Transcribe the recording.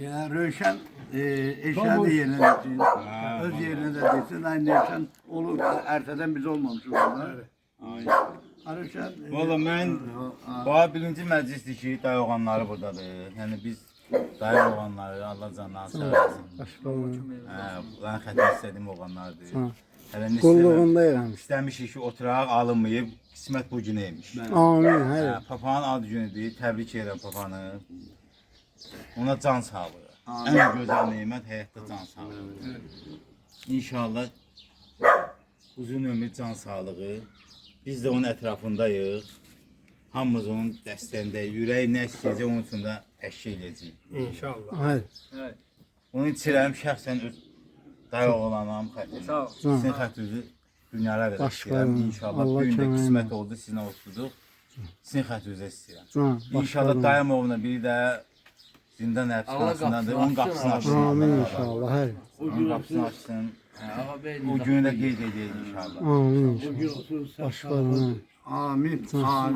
Ya Röşen e, eşya da yerine desin. Öz yerine de desin. Aynı Röşen olur. Erteden biz olmamışız orada. Ha, Röşen. e, Valla mən bu birinci məclisdir ki, dayı oğlanları buradadır. Yəni biz dayı oğlanları Allah canlarını sağlasın. Hə, bunların xətrini istədiyim oğlanlardır. Hələ istəməm. Qulluğundayıq. İstəmişik ki, oturaq alınmayıb, qismət bu günəymiş. Amin. Hə, Papanın ad günüdür. Təbrik edirəm papanı. Ona can sağlığı. Ən gözəl nemət həyatda can sağlığı. İnşallah uzun ömür can sağlığı. Biz də onun ətrafındayıq. Hamımız onun dəstəyindəyik. Ürəyi nə istəyəcək onun üçün də əşya eləyəcəyik. Hayır. Onu içirəm şəxsən öz dayı oğlanam xətrinə. Sağ ol. Sizin xətrinizi dünyara qədər istəyirəm. İnşallah Allah bu gün də qismət oldu, sizinlə oturduq. Sizin xətrinizə istəyirəm. İnşallah dayamovla biri də zindan həbsxanasındadır. Onun qapısını açsın. Amin inşallah. Hayır. Onun qapısını açsın. O günü də qeyd edəyik inşallah. Amin inşallah. Başqlarına. Amin. Amin.